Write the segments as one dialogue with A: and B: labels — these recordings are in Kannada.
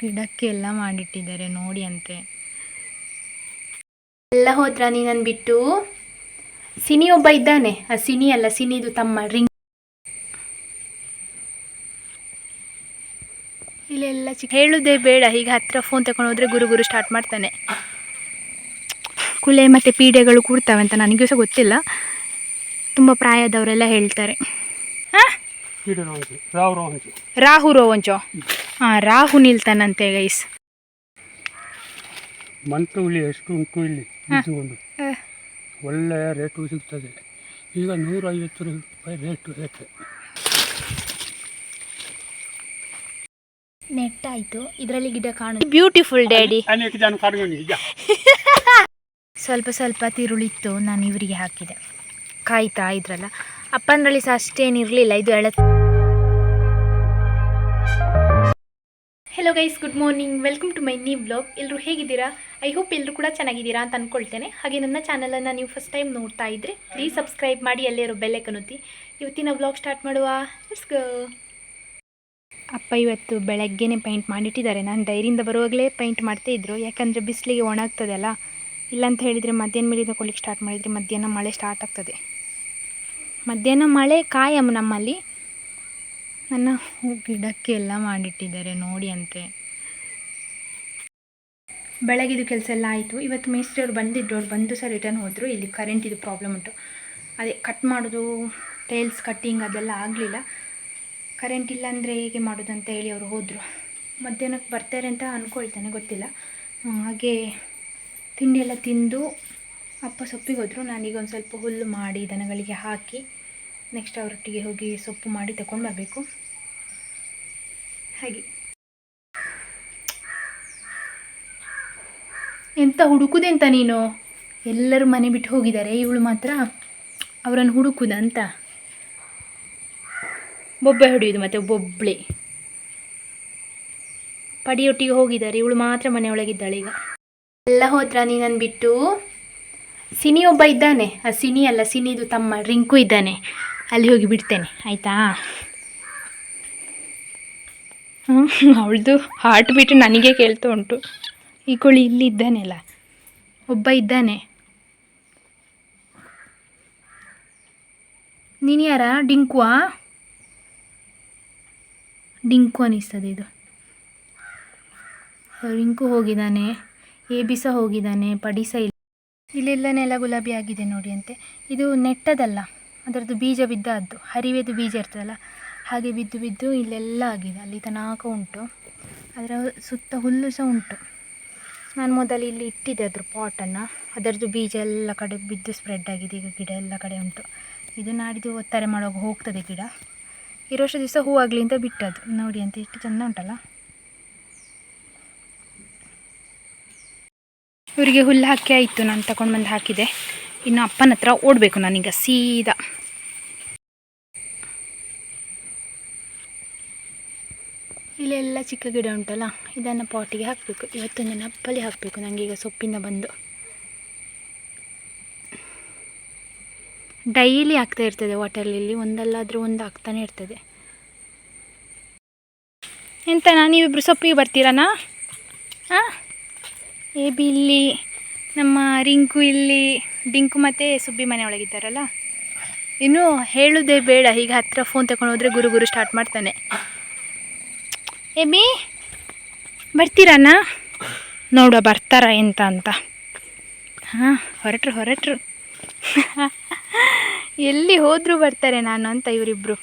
A: ಗಿಡಕ್ಕೆ ಎಲ್ಲ ಮಾಡಿಟ್ಟಿದ್ದಾರೆ ನೋಡಿ ಅಂತೆ. ಎಲ್ಲ ಹೋದ್ರ ನೀನನ್ ಬಿಟ್ಟು ಸಿನಿ ಒಬ್ಬ ಇದ್ದಾನೆ. ಆ ಸಿನಿ ಅಲ್ಲ ಸಿನಿದು ತಮ್ಮ ರಿಂಗ್ ಇಲ್ಲೆಲ್ಲ ಚಿಕ್ಕ ಹೇಳುದೇ ಬೇಡ ಈಗ ಹತ್ರ ಫೋನ್ ತಗೊಂಡು ಹೋದ್ರೆ ಗುರು ಗುರು ಸ್ಟಾರ್ಟ್ ಮಾಡ್ತಾನೆ. ಕುಲೆ ಮತ್ತೆ ಪೀಡೆಗಳು ಕೂಡ್ತಾವೆ ಅಂತ ನನಗೂ ಸಹ ಗೊತ್ತಿಲ್ಲ. ತುಂಬಾ ಪ್ರಾಯದವರೆಲ್ಲ ಹೇಳ್ತಾರೆ. ಹಾಂ? ರಾಹು ರೋವಂಚೋ ಹಾಂ ರಾಹು ನಿಲ್ತಾನಂತೆ ಗೈಸ್
B: ಮಂತು ಹುಳಿ ಎಷ್ಟು ಉಂಟು ಇಲ್ಲಿ ಒಳ್ಳೆಯ ರೇಟು ಸಿಗ್ತದೆ. ಈಗ ನೂರೈವತ್ತು ರೂಪಾಯಿ ರೇಟು ರೇಟ್
A: ನೆಟ್ ಆಯ್ತು. ಇದರಲ್ಲಿ ಗಿಡ ಕಾಣು. ಬ್ಯೂಟಿಫುಲ್ ಡ್ಯಾಡಿ
B: ಅನೇಕ ಜನ
A: ಸ್ವಲ್ಪ ಸ್ವಲ್ಪ ತಿರುಳಿತ್ತು ನಾನು ಇವರಿಗೆ ಹಾಕಿದೆ. ಕಾಯ್ತಾ ಇದ್ರಲ್ಲ. ಅಪ್ಪನರಲ್ಲಿ ಸಹ ಅಷ್ಟೇನಿರಲಿಲ್ಲ ಇದು ಎಳ hello guys good morning welcome to my new blog ಎಲ್ಲರೂ ಹೇಗಿದ್ದೀರಾ? ಐ ಹೋಪ್ ಎಲ್ಲರೂ ಕೂಡ ಚೆನ್ನಾಗಿದ್ದೀರಾ ಅಂತ ಅಂದ್ಕೊಳ್ತೇನೆ ಹಾಗೆ ನನ್ನ ಚಾನಲನ್ನು ನೀವು ಫಸ್ಟ್ ಟೈಮ್ ನೋಡ್ತಾ ಇದ್ರೆ ಪ್ಲೀಸ್ ಸಬ್ಸ್ಕ್ರೈಬ್ ಮಾಡಿ, ಅಲ್ಲೇ ಇರೋ ಬೆಲೆ ಒತ್ತಿ. ಇವತ್ತಿನ ಬ್ಲಾಗ್ ಸ್ಟಾರ್ಟ್ ಮಾಡುವ. ಅಪ್ಪ ಇವತ್ತು ಬೆಳಗ್ಗೆನೇ ಪೈಂಟ್ ಮಾಡಿಟ್ಟಿದ್ದಾರೆ. ನಾನು ಡೈರಿಯಿಂದ ಬರುವಾಗಲೇ ಪೈಂಟ್ ಮಾಡ್ತಾ ಇದ್ರು. ಯಾಕಂದರೆ ಬಿಸಿಲಿಗೆ ಇಲ್ಲ ಅಂತ ಹೇಳಿದರೆ ಮಧ್ಯಾಹ್ನ ಮೇಲೆ ತಗೊಳ್ಳಿಕ್ಕೆ ಸ್ಟಾರ್ಟ್ ಮಾಡಿದರೆ ಮಧ್ಯಾಹ್ನ ಮಳೆ ಸ್ಟಾರ್ಟ್ ಆಗ್ತದೆ. ಮಧ್ಯಾಹ್ನ ಮಳೆ ಕಾಯಂ ನಮ್ಮಲ್ಲಿ. ನನ್ನ ಗಿಡಕ್ಕೆ ಎಲ್ಲ ಮಾಡಿಟ್ಟಿದ್ದಾರೆ, ನೋಡಿ ಅಂತೆ. ಬೆಳಗಿದು ಕೆಲಸ ಎಲ್ಲ ಆಯಿತು. ಇವತ್ತು ಮೇಸ್ತ್ರಿ ಅವ್ರು ಬಂದಿದ್ರು, ಅವ್ರು ಬಂದು ಸರ್ ರಿಟರ್ನ್ ಹೋದರು. ಇಲ್ಲಿ ಕರೆಂಟ್ ಇದು ಪ್ರಾಬ್ಲಮ್ ಉಂಟು. ಅದೇ ಕಟ್ ಮಾಡೋದು ಟೈಲ್ಸ್ ಕಟ್ಟಿಂಗ್ ಅದೆಲ್ಲ ಆಗಲಿಲ್ಲ. ಕರೆಂಟ್ ಇಲ್ಲ ಅಂದರೆ ಹೇಗೆ ಮಾಡೋದು ಅಂತ ಹೇಳಿ ಅವರು ಹೋದರು. ಮಧ್ಯಾಹ್ನಕ್ಕೆ ಬರ್ತಾರೆ ಅಂತ ಅಂದ್ಕೊಳ್ತಾನೆ ಗೊತ್ತಿಲ್ಲ. ಹಾಗೆ ತಿಂಡಿ ಎಲ್ಲ ತಿಂದು ಅಪ್ಪ ಸೊಪ್ಪಿಗೆ ಹೋದರು. ನಾನೀಗ ಒಂದು ಸ್ವಲ್ಪ ಹುಲ್ಲು ಮಾಡಿ ದನಗಳಿಗೆ ಹಾಕಿ ನೆಕ್ಸ್ಟ್ ಅವರೊಟ್ಟಿಗೆ ಹೋಗಿ ಸೊಪ್ಪು ಮಾಡಿ ತಗೊಂಡು ಬರಬೇಕು. ಹಾಗೆ. ಎಂತ ಹುಡುಕುದೆಂತ ನೀನು? ಎಲ್ಲರೂ ಮನೆ ಬಿಟ್ಟು ಹೋಗಿದ್ದಾರೆ, ಇವಳು ಮಾತ್ರ ಅವರನ್ನು ಹುಡುಕುದ ಅಂತ. ಬೊಬ್ಬೆ ಹೊಡೆಯೋದು ಮತ್ತೆ ಒಬ್ಬೊಬ್ಬಳೆ ಪಡಿಯೊಟ್ಟಿಗೆ ಹೋಗಿದ್ದಾರೆ, ಇವಳು ಮಾತ್ರ ಮನೆಯೊಳಗಿದ್ದಾಳೆ ಈಗ. ಎಲ್ಲ ಹೋದ್ರ ನೀನನ್ನು ಬಿಟ್ಟು? ಸಿನಿ ಒಬ್ಬ ಇದ್ದಾನೆ. ಆ ಸಿನಿ ಅಲ್ಲ, ಸಿನಿದು ತಮ್ಮ ರಿಂಕು ಇದ್ದಾನೆ. ಅಲ್ಲಿ ಹೋಗಿ ಬಿಡ್ತೇನೆ, ಆಯಿತಾ? ಅವಳದು ಹಾರ್ಟ್ ಬೀಟ್ ನನಗೆ ಕೇಳ್ತಾ ಉಂಟು. ಈ ಕೋಳಿ ಇಲ್ಲಿ ಇದ್ದಾನೆಲ್ಲ. ಒಬ್ಬ ಇದ್ದಾನೆ. ನೀನು ಯಾರ? ಡಿಂಕುವಾ? ಡಿಂಕು ಅನಿಸ್ತದೆ ಇದು. ರಿಂಕು ಹೋಗಿದ್ದಾನೆ ಎ ಬಿ ಸಹ ಹೋಗಿದ್ದಾನೆ, ಪಡಿಸ ಇಲ್ಲ. ಇಲ್ಲೆಲ್ಲ ನೆಲ ಗುಲಾಬಿ ಆಗಿದೆ ನೋಡಿ ಅಂತೆ. ಇದು ನೆಟ್ಟದಲ್ಲ. ಅದರದ್ದು ಬೀಜ ಬಿದ್ದದ್ದು ಹರಿವೆದು ಬೀಜ ಇರ್ತದಲ್ಲ, ಹಾಗೆ ಬಿದ್ದು ಬಿದ್ದು ಇಲ್ಲೆಲ್ಲ ಆಗಿದೆ. ಅಲ್ಲಿ ತನಕ ಉಂಟು. ಅದರ ಸುತ್ತ ಹುಲ್ಲು ಸಹ ಉಂಟು. ನಾನು ಮೊದಲು ಇಲ್ಲಿ ಇಟ್ಟಿದ್ದೆ ಅದ್ರ ಪಾಟನ್ನು ಅದರದ್ದು ಬೀಜ ಎಲ್ಲ ಕಡೆ ಬಿದ್ದು ಸ್ಪ್ರೆಡ್ ಆಗಿದೆ. ಈಗ ಗಿಡ ಎಲ್ಲ ಕಡೆ ಉಂಟು. ಇದು ನಾಡಿದ್ದು ಒತ್ತಾರೆ ಮಾಡುವಾಗ ಹೋಗ್ತದೆ ಗಿಡ. ಇರೋಷ್ಟು ದಿವಸ ಹೂವಾಗಲಿ ಅಂತ ಬಿಟ್ಟದ್ದು. ನೋಡಿ ಅಂತ ಎಷ್ಟು ಚೆಂದ ಉಂಟಲ್ಲ. ಇವರಿಗೆ ಹುಲ್ಲು ಹಾಕಿ ಆಯಿತು. ನಾನು ತಗೊಂಡು ಬಂದು ಹಾಕಿದೆ. ಇನ್ನು ಅಪ್ಪನ ಹತ್ರ ಓಡಬೇಕು ನಾನೀಗ ಸೀದಾ. ಇಲ್ಲೆಲ್ಲ ಚಿಕ್ಕ ಗಿಡ ಉಂಟಲ್ಲ, ಇದನ್ನು ಪಾಟಿಗೆ ಹಾಕಬೇಕು. ಇವತ್ತೊಂದು ನಪ್ಪಲ್ಲಿ ಹಾಕಬೇಕು ಈಗ ಸೊಪ್ಪಿಂದ ಬಂದು. ಡೈಲಿ ಆಗ್ತಾ ಇರ್ತದೆ ವಾಟರ್ ಲಿಲ್ಲಿ ಒಂದಲ್ಲಾದರೂ ಒಂದು ಆಗ್ತಾನೆ ಇರ್ತದೆ. ಎಂತನಾ ನೀವಿಬ್ರು ಸೊಪ್ಪಿಗೆ ಬರ್ತೀರನಾ ಹಾಂ ಎ ಬಿ ಇಲ್ಲಿ ನಮ್ಮ ರಿಂಕು ಇಲ್ಲಿ, ಡಿಂಕು ಮತ್ತು ಸುಬ್ಬಿ ಮನೆ ಒಳಗಿದ್ದಾರಲ್ಲ? ಇನ್ನು ಹೇಳೋದೇ ಬೇಡ, ಈಗ ಹತ್ತಿರ ಫೋನ್ ತಗೊಂಡು ಹೋದರೆ ಗುರು ಗುರು ಸ್ಟಾರ್ಟ್ ಮಾಡ್ತಾನೆ. ಎಬಿ ಬರ್ತೀರಾನ? ನೋಡ, ಬರ್ತಾರ ಎಂತ ಅಂತ. ಹಾಂ, ಹೊರಟ್ರು ಹೊರಟ್ರು. ಎಲ್ಲಿ ಹೋದರೂ ಬರ್ತಾರೆ ನಾನು ಅಂತ ಇವರಿಬ್ಬರು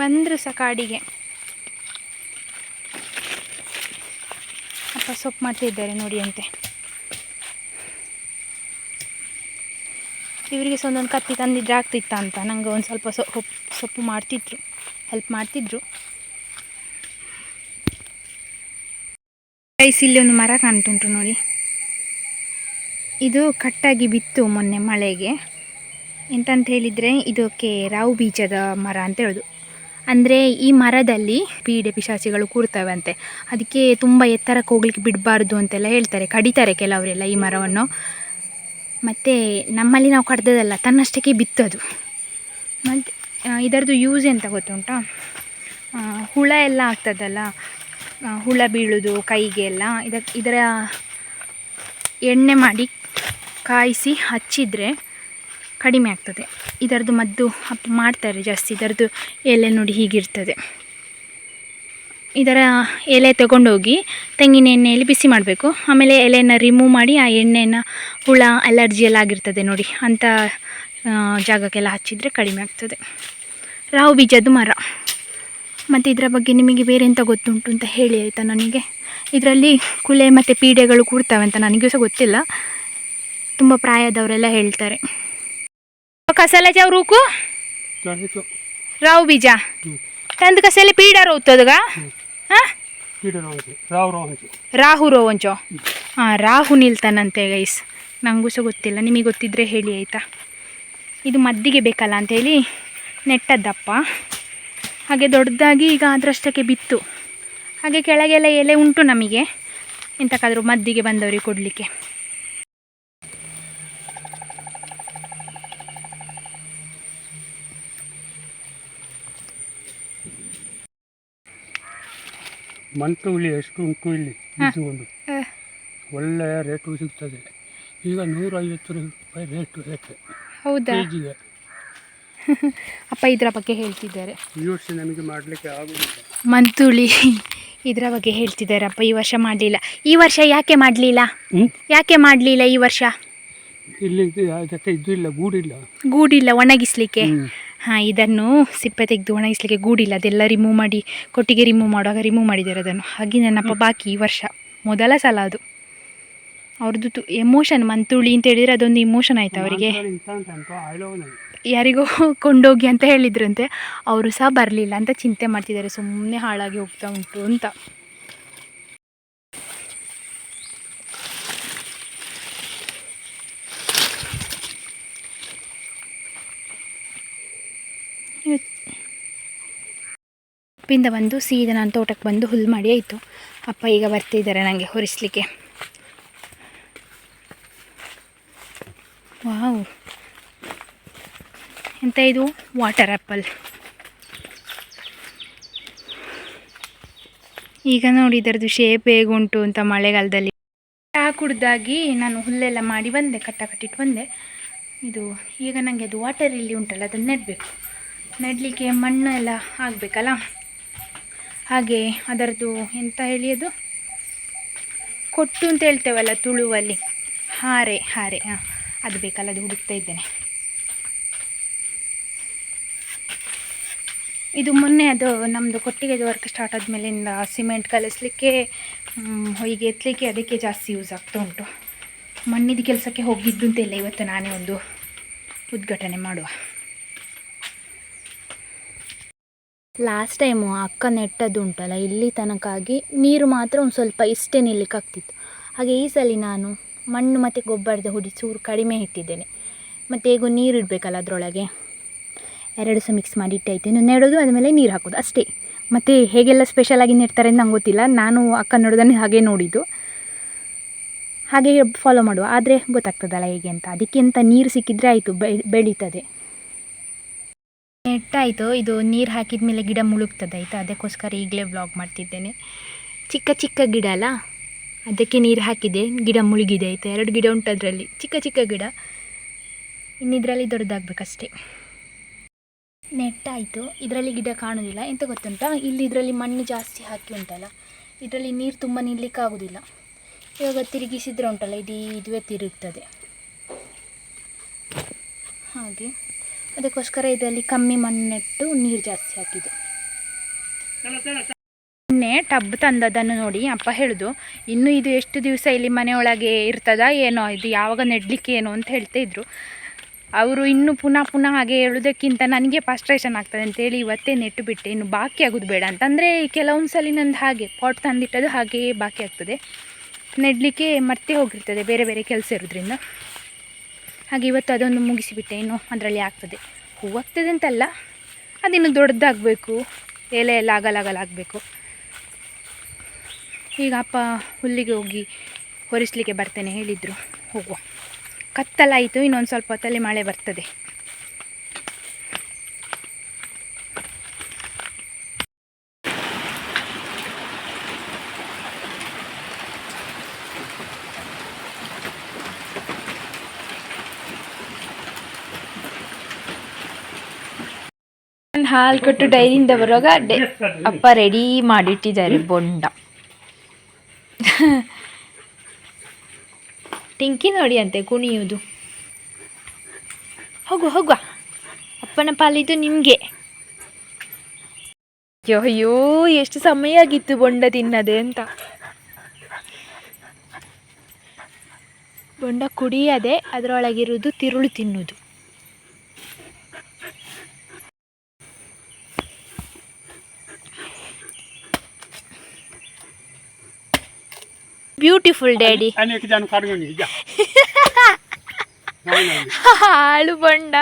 A: ಬಂದರು ಸಹ ಕಾಡಿಗೆ. ಸೊಪ್ಪು ಮಾಡ್ತಿದ್ದಾರೆ ನೋಡಿ ಅಂತೆ. ಇವರಿಗೆ ಸೊ ಒಂದೊಂದು ಕತ್ತಿ ತಂದಿದ್ರೆ ಆಗ್ತಿತ್ತ ಅಂತ. ನಂಗೆ ಒಂದು ಸ್ವಲ್ಪ ಸೊಪ್ಪು ಸೊಪ್ಪು ಮಾಡ್ತಿದ್ರು. ಹೆಲ್ಪ್ ಮಾಡ್ತಿದ್ರು. ರೈಸ್ ಇಲ್ಲಿ ಒಂದು ಮರ ಕಾಣ್ತುಂಟು ನೋಡಿ. ಇದು ಕಟ್ಟಾಗಿ ಬಿತ್ತು ಮೊನ್ನೆ ಮಳೆಗೆ. ಎಂತಂತ ಹೇಳಿದರೆ ಇದಕ್ಕೆ ರಾವು ಬೀಜದ ಮರ ಅಂತ ಹೇಳೋದು. ಅಂದರೆ ಈ ಮರದಲ್ಲಿ ಪೀಡೆ ಪಿಶಾಚಿಗಳು ಕೂರ್ತವೆ ಅಂತೆ ಅದಕ್ಕೆ ತುಂಬ ಎತ್ತರಕ್ಕೆ ಹೋಗ್ಲಿಕ್ಕೆ ಬಿಡಬಾರ್ದು ಅಂತೆಲ್ಲ ಹೇಳ್ತಾರೆ. ಕಡಿತಾರೆ ಕೆಲವರೆಲ್ಲ ಈ ಮರವನ್ನು. ಮತ್ತು ನಮ್ಮಲ್ಲಿ ನಾವು ಕಡ್ದದಲ್ಲ ತನ್ನಷ್ಟಕ್ಕೆ ಬಿತ್ತದು. ಮತ್ತು ಇದರದ್ದು ಯೂಸ್ ಎಂತ ಗೊತ್ತುಂಟಾ? ಹುಳ ಎಲ್ಲ ಆಗ್ತದಲ್ಲ. ಹುಳ ಬೀಳೋದು, ಕೈಗೆ ಎಲ್ಲ. ಇದಕ್ಕೆ ಇದರ ಎಣ್ಣೆ ಮಾಡಿ ಕಾಯಿಸಿ ಹಚ್ಚಿದರೆ ಕಡಿಮೆ ಆಗ್ತದೆ. ಇದರದ್ದು ಮದ್ದು ಮಾಡ್ತಾರೆ ಜಾಸ್ತಿ. ಇದರದ್ದು ಎಲೆ ನೋಡಿ ಹೀಗಿರ್ತದೆ. ಇದರ ಎಲೆ ತಗೊಂಡೋಗಿ ತೆಂಗಿನ ಎಣ್ಣೆಯಲ್ಲಿ ಬಿಸಿ ಮಾಡಬೇಕು. ಆಮೇಲೆ ಎಲೆಯನ್ನು ರಿಮೂವ್ ಮಾಡಿ ಆ ಎಣ್ಣೆಯನ್ನು ಹುಳ ಅಲರ್ಜಿ ಎಲ್ಲ ಆಗಿರ್ತದೆ ನೋಡಿ. ಅಂಥ ಜಾಗಕ್ಕೆಲ್ಲ ಹಚ್ಚಿದರೆ ಕಡಿಮೆ ಆಗ್ತದೆ. ರಾವು ಬೀಜದ್ದು ಮರ. ಮತ್ತು ಇದರ ಬಗ್ಗೆ ನಿಮಗೆ ಬೇರೆ ಎಂತ ಗೊತ್ತುಂಟು ಅಂತ ಹೇಳಿ ಆಯಿತಾ ನನಗೆ? ಇದರಲ್ಲಿ ಕುಲೆ ಮತ್ತು ಪೀಡೆಗಳು ಕೂಡ್ತವೆ ಅಂತ ನನಗೂ ಸಹ ಗೊತ್ತಿಲ್ಲ. ತುಂಬ ಪ್ರಾಯದವರೆಲ್ಲ ಹೇಳ್ತಾರೆ. ಚೌರೂಕು
B: ಆಯಿತು
A: ರಾವು ಬೀಜ
B: ಹ್ಞೂ
A: ತಂದು ಕಸಲೆ ಪೀಡ
B: ರೋಂಚು
A: ರಾಹು ರೋವಂಚೋ ಹಾಂ ರಾಹು ನಿಲ್ತಾನಂತೆ ಗೈಸ್ ನನಗೂ ಸಹ ಗೊತ್ತಿಲ್ಲ ನಿಮಗೆ ಗೊತ್ತಿದ್ರೆ ಹೇಳಿ ಆಯಿತಾ ಇದು ಮದ್ದಿಗೆ ಬೇಕಲ್ಲ ಅಂತೇಳಿ ನೆಟ್ಟದ್ದಪ್ಪ ಹಾಗೆ ದೊಡ್ಡದಾಗಿ ಈಗ ಅದರಷ್ಟಕ್ಕೆ ಬಿತ್ತು ಹಾಗೆ ಕೆಳಗೆಲ್ಲ ಎಲೆ ಉಂಟು ನಮಗೆ ಎಂತಕ್ಕಾದರೂ ಮದ್ದಿಗೆ ಬಂದವರಿಗೆ ಕೊಡಲಿಕ್ಕೆ
B: ಮಂಟು ಹುಳಿ ಎಷ್ಟು ಉಂಟು ಇಲ್ಲಿ? ಒಂದು. ಒಳ್ಳೆಯ ರೇಟು ಸಿಗ್ತದೆ. ಈಗ ನೂರೈವತ್ತು ರೂಪಾಯಿ ರೇಟು ರೇಟ್
A: ಹೌದಾ? ಅಪ್ಪ ಇದರ ಬಗ್ಗೆ ಹೇಳ್ತಿದ್ದಾರೆ.
B: ಈ ವರ್ಷ ನಮಗೆ ಮಾಡಲಿಕ್ಕೆ ಆಗುದಿಲ್ಲ.
A: ಮಂತುಳಿ ಇದರ ಬಗ್ಗೆ ಹೇಳ್ತಿದ್ದಾರೆ ಅಪ್ಪ ಈ ವರ್ಷ ಮಾಡಲಿಲ್ಲ. ಈ ವರ್ಷ ಯಾಕೆ ಮಾಡಲಿಲ್ಲ? ಯಾಕೆ ಮಾಡಲಿಲ್ಲ ಈ ವರ್ಷ?
B: ಇಲ್ಲಿ ಇದು- ಅದಕ್ಕೆ ಇದು ಇಲ್ಲ ಗೂಡಿಲ್ಲ.
A: ಗೂಡಿಲ್ಲ ಒಣಗಿಸ್ಲಿಕ್ಕೆ. ಹಾಂ ಇದನ್ನು ಸಿಪ್ಪೆ ತೆಗೆದು ಒಣಗಿಸ್ಲಿಕ್ಕೆ ಗೂಡಿಲ್ಲ. ಅದೆಲ್ಲ ರಿಮೂವ್ ಮಾಡಿ ಕೊಟ್ಟಿಗೆ ರಿಮೂವ್ ಮಾಡುವಾಗ ರಿಮೂವ್ ಮಾಡಿದ್ದಾರೆ ಅದನ್ನು. ಹಾಗೆ ನನ್ನಪ್ಪ ಬಾಕಿ ಈ ವರ್ಷ. ಮೊದಲ ಸಲ ಅದು. ಅವ್ರದ್ದು ತು ಎಮೋಷನ್ ಮಂತುಳಿ ಅಂತ ಹೇಳಿದರೆ ಅದೊಂದು ಇಮೋಷನ್ ಆಯಿತು ಅವರಿಗೆ. ಯಾರಿಗೋ ಕೊಂಡೋಗಿ ಅಂತ ಹೇಳಿದ್ರಂತೆ ಅವರು ಸಹ ಬರಲಿಲ್ಲ ಅಂತ ಚಿಂತೆ ಮಾಡ್ತಿದ್ದಾರೆ. ಸುಮ್ಮನೆ ಹಾಳಾಗಿ ಹೋಗ್ತಾ ಉಂಟು ಅಂತ. ಅಪ್ಪಿಂದ ಬಂದು, ಸೀದಾ ನಾನು ತೋಟಕ್ಕೆ ಬಂದು ಹುಲ್ಲು ಮಾಡಿ ಆಯಿತು. ಅಪ್ಪ ಈಗ ಬರ್ತಿದ್ದಾರೆ ನನಗೆ ಹೊರಿಸಲಿಕ್ಕೆ. ವಾವ್. ಎಂತ ಇದು? ವಾಟರ್ ಆ್ಯಪಲ್ ಈಗ ನೋಡಿ ಇದರದ್ದು ಶೇಪ್ ಹೇಗುಂಟು ಅಂತ ಮಳೆಗಾಲದಲ್ಲಿ. ಚಹಾ ಕುಡ್ದಾಗಿ ನಾನು ಹುಲ್ಲೆಲ್ಲ ಮಾಡಿ ಬಂದೆ, ಕಟ್ಟ ಕಟ್ಟಿಟ್ಟು ಬಂದೆ. ಇದು ಈಗ ನನಗೆ ಅದು ವಾಟರ್ ಇಲ್ಲಿ ಉಂಟಲ್ಲ, ಅದನ್ನು ನೆಡಬೇಕು. ನೆಡಲಿಕ್ಕೆ ಮಣ್ಣು ಎಲ್ಲ ಆಗಬೇಕಲ್ಲ? ಹಾಗೆ ಅದರದ್ದು ಎಂತ ಹೇಳಿ ಅದು? ಕೊಟ್ಟು ಅಂತ ಹೇಳ್ತೇವಲ್ಲ ತುಳುವಲ್ಲಿ. ಹಾರೆ ಹಾರೆ, ಹಾಂ, ಅದು ಬೇಕಲ್ಲ, ಅದು ಹುಡುಕ್ತಾ ಇದ್ದೇನೆ. ಇದು ಮೊನ್ನೆ ಅದು ನಮ್ಮದು ಕೊಟ್ಟಿಗೆದು ವರ್ಕ್ ಸ್ಟಾರ್ಟ್ ಆದಮೇಲಿಂದ ಸಿಮೆಂಟ್ ಕಲಿಸ್ಲಿಕ್ಕೆ ಹೊಯ್ಗೆ ಎತ್ತಲಿಕ್ಕೆ ಅದಕ್ಕೆ ಜಾಸ್ತಿ ಯೂಸ್ ಆಗ್ತಾ ಉಂಟು. ಮಣ್ಣಿದ ಕೆಲಸಕ್ಕೆ ಹೋಗಿದ್ದು ಅಂತ ಇಲ್ಲ, ಇವತ್ತು ನಾನೇ ಒಂದು ಉದ್ಘಾಟನೆ ಮಾಡುವ. ಲಾಸ್ಟ್ ಟೈಮು ಅಕ್ಕ ನೆಟ್ಟದ್ದು ಉಂಟಲ್ಲ, ಇಲ್ಲಿ ತನಕಾಗಿ ನೀರು ಮಾತ್ರ ಒಂದು ಸ್ವಲ್ಪ ಇಷ್ಟೇ ನಿಲ್ಲಕ್ಕಾಗ್ತಿತ್ತು. ಹಾಗೆ ಈ ಸಲ ನಾನು ಮಣ್ಣು ಮತ್ತು ಗೊಬ್ಬರದ ಹುಡಿ ಚೂರು ಕಡಿಮೆ ಇಟ್ಟಿದ್ದೇನೆ. ಮತ್ತು ಹೇಗೂ ನೀರು ಇಡಬೇಕಲ್ಲ ಅದರೊಳಗೆ. ಎರಡು ಸಹ ಮಿಕ್ಸ್ ಮಾಡಿ ಇಟ್ಟಾಯ್ತು. ಇನ್ನು ನೆಡೋದು ಆದಮೇಲೆ ನೀರು ಹಾಕೋದು, ಅಷ್ಟೇ. ಮತ್ತು ಹೇಗೆಲ್ಲ ಸ್ಪೆಷಲಾಗಿ ನೆಡ್ತಾರೆ ಅಂತ ನಂಗೆ ಗೊತ್ತಿಲ್ಲ. ನಾನು ಅಕ್ಕ ನೋಡೋದನ್ನು ಹಾಗೆ ನೋಡಿದ್ದು. ಹಾಗೆ ಫಾಲೋ ಮಾಡುವ. ಆದರೆ ಗೊತ್ತಾಗ್ತದಲ್ಲ ಹೇಗೆ ಅಂತ. ಅದಕ್ಕೆ ಅಂತ ನೀರು ಸಿಕ್ಕಿದ್ರೆ ಆಯಿತು ಬೆಳೀತದೆ. ನೆಟ್ಟಾಯಿತು. ಇದು ನೀರು ಹಾಕಿದ ಮೇಲೆ ಗಿಡ ಮುಳುಗ್ತದೆ, ಆಯಿತಾ? ಅದಕ್ಕೋಸ್ಕರ ಈಗಲೇ ಬ್ಲಾಗ್ ಮಾಡ್ತಿದ್ದೇನೆ. ಚಿಕ್ಕ ಚಿಕ್ಕ ಗಿಡ ಅಲ್ಲ? ಅದಕ್ಕೆ ನೀರು ಹಾಕಿದೆ, ಗಿಡ ಮುಳುಗಿದೆ, ಆಯಿತಾ? ಎರಡು ಗಿಡ ಉಂಟು ಅದರಲ್ಲಿ. ಚಿಕ್ಕ ಚಿಕ್ಕ ಗಿಡ. ಇನ್ನಿದ್ರಲ್ಲಿ ದೊಡ್ಡದಾಗಬೇಕಷ್ಟೇ. ನೆಟ್ಟಾಯಿತು. ಇದರಲ್ಲಿ ಗಿಡ ಕಾಣೋದಿಲ್ಲ. ಎಂತ ಗೊತ್ತುಂಟಾ? ಇಲ್ಲಿ ಇದರಲ್ಲಿ ಮಣ್ಣು ಜಾಸ್ತಿ ಹಾಕಿ ಉಂಟಲ್ಲ? ಇದರಲ್ಲಿ ನೀರು ತುಂಬ ನಿಲ್ಲಕ್ಕೆ ಆಗೋದಿಲ್ಲ. ಇವಾಗ ತಿರುಗಿಸಿದ್ರೆ ಉಂಟಲ್ಲ? ಇಡೀ ಇದುವೇ ತಿರುಗ್ತದೆ. ಹಾಗೆ. ಅದಕ್ಕೋಸ್ಕರ ಇದರಲ್ಲಿ ಕಮ್ಮಿ ಮಣ್ಣಿಟ್ಟು ನೀರು ಜಾಸ್ತಿ ಹಾಕಿದ್ದು. ಮೊನ್ನೆ ಟಬ್ ತಂದದನ್ನು ನೋಡಿ ಅಪ್ಪ ಹೇಳಿದು, ಇನ್ನು ಇದು ಎಷ್ಟು ದಿವಸ ಇಲ್ಲಿ ಮನೆಯೊಳಗೆ ಇರ್ತದ ಏನೋ, ಇದು ಯಾವಾಗ ನೆಡ್ಲಿಕ್ಕೆ ಏನೋ? ಅಂತ ಹೇಳ್ತಾ ಇದ್ರು. ಅವರು ಇನ್ನು ಪುನಃ ಪುನಃ ಹಾಗೆ ಹೇಳೋದಕ್ಕಿಂತ ನನಗೆ ಫಾಸ್ಟ್ರೇಷನ್ ಆಗ್ತದೆ ಅಂತೇಳಿ ಇವತ್ತೇ ನೆಟ್ಟು ಬಿಟ್ಟೆ, ಇನ್ನು ಬಾಕಿ ಆಗೋದು ಬೇಡ. ಅಂತಂದರೆ ಕೆಲವೊಂದು ಸಲ ನಂದು ಹಾಗೆ ಪಾಟ್ ತಂದಿಟ್ಟದು ಹಾಗೆಯೇ ಬಾಕಿ ಆಗ್ತದೆ. ನೆಡಲಿಕ್ಕೆ ಮತ್ತೆ ಹೋಗಿರ್ತದೆ, ಬೇರೆ ಬೇರೆ ಕೆಲಸ ಇರೋದ್ರಿಂದ. ಹಾಗೆ ಇವತ್ತು ಅದೊಂದು ಮುಗಿಸಿಬಿಟ್ಟೆ. ಇನ್ನು ಅದರಲ್ಲಿ ಆಗ್ತದೆ. ಹೂವಾಗ್ತದೆ ಅಂತಲ್ಲ, ಅದಿನ್ನು ದೊಡ್ಡದಾಗಬೇಕು. ಎಲೆ ಎಲ್ಲ ಆಗಬೇಕು ಈಗ ಅಪ್ಪ ಹುಲ್ಲಿಗೆ ಹೋಗಿ ಹೊರಿಸ್ಲಿಕ್ಕೆ ಬರ್ತೇನೆ ಹೇಳಿದರು. ಹೋಗುವ. ಕತ್ತಲಾಯಿತು, ಇನ್ನೊಂದು ಸ್ವಲ್ಪ ಹೊತ್ತಲ್ಲಿ ಮಳೆ ಬರ್ತದೆ. ನಾನು ಹಾಲು ಕೊಟ್ಟು ಡೈರಿಯಿಂದ ಬರುವಾಗ ಡೈ ಅಪ್ಪ ರೆಡಿ ಮಾಡಿಟ್ಟಿದ್ದಾರೆ ಬೊಂಡ. ಟಿಂಕಿ ನೋಡಿ ಅಂತೆ ಕುಣಿಯುವುದು. ಹೋಗು ಹೋಗುವ. ಅಪ್ಪನ ಪಾಲಿದು ನಿಮಗೆ. ಅಯ್ಯೋ ಅಯ್ಯೋ ಎಷ್ಟು ಸಮಯ ಆಗಿತ್ತು ಬೊಂಡ ತಿನ್ನದೆ ಅಂತ. ಬೊಂಡ ಕುಡಿಯದೆ ಅದರೊಳಗಿರುವುದು ತಿರುಳು ತಿನ್ನುವುದು. ಬ್ಯೂಟಿಫುಲ್ ಡ್ಯಾಡಿ
B: ಅನೇಕ ಜನ
A: ಹಾಳು ಬೊಂಡ.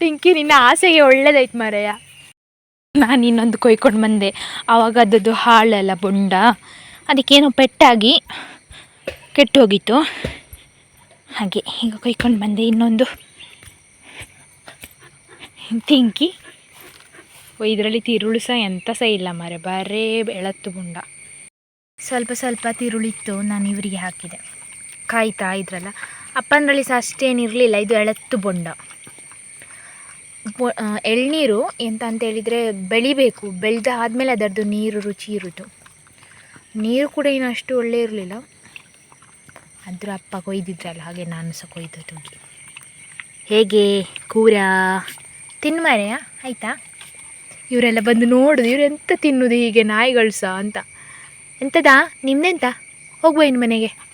A: ಟಿಂಕಿ ನಿನ್ನ ಆಸೆಗೆ ಒಳ್ಳೇದಾಯ್ತು ಮರೆಯ ನಾನು ಇನ್ನೊಂದು ಕೊಯ್ಕೊಂಡು ಬಂದೆ. ಆವಾಗ ಅದದ್ದು ಹಾಳೆಲ್ಲ ಬೊಂಡ. ಅದಕ್ಕೇನೋ ಪೆಟ್ಟಾಗಿ ಕೆಟ್ಟು ಹೋಗಿತ್ತು. ಹಾಗೆ ಈಗ ಕೊಯ್ಕೊಂಡು ಬಂದೆ ಇನ್ನೊಂದು. ತಿಂಕಿ ಇದರಲ್ಲಿ ತಿರುಳು ಸಹ ಎಂಥ ಸಹ ಇಲ್ಲ ಮರೆ ಬರೇ ಎಳತ್ತು ಬೊಂಡ. ಸ್ವಲ್ಪ ಸ್ವಲ್ಪ ತಿರುಳಿತ್ತು ನಾನು ಇವರಿಗೆ ಹಾಕಿದೆ. ಕಾಯ್ತಾ ಇದ್ರಲ್ಲ ಅಪ್ಪಂದ್ರಲ್ಲಿ ಸಹ ಅಷ್ಟೇನಿರಲಿಲ್ಲ ಇದು ಎಳತ್ತು ಬೊಂಡ. ಎಳ್ನೀರು ಎಂತ ಅಂತ ಹೇಳಿದರೆ ಬೆಳಿಬೇಕು, ಬೆಳೆದ ಆದಮೇಲೆ ಅದರದ್ದು ನೀರು, ರುಚಿ ಇರೋದು. ನೀರು ಕೂಡ ಏನು ಅಷ್ಟು ಒಳ್ಳೆ ಇರಲಿಲ್ಲ. ಅದ್ರ ಅಪ್ಪ ಕೊಯ್ದಿದ್ರಲ್ಲ, ಹಾಗೆ ನಾನು ಸಹ ಕೊಯ್ದದ್ದು ಹೇಗೆ ಕೂರ? ತಿನ್ಮರೆಯ? ಆಯಿತಾ? ಇವರೆಲ್ಲ ಬಂದು ನೋಡುದು ಇವರೆಂತ ತಿನ್ನುದು ಹೀಗೆ ನಾಯಿಗಳು ಸಹ ಅಂತ. ಎಂತದಾ? ನಿಮ್ದೆಂತ? ಹೋಗುವ ಇನ್ನು ಮನೆಗೆ.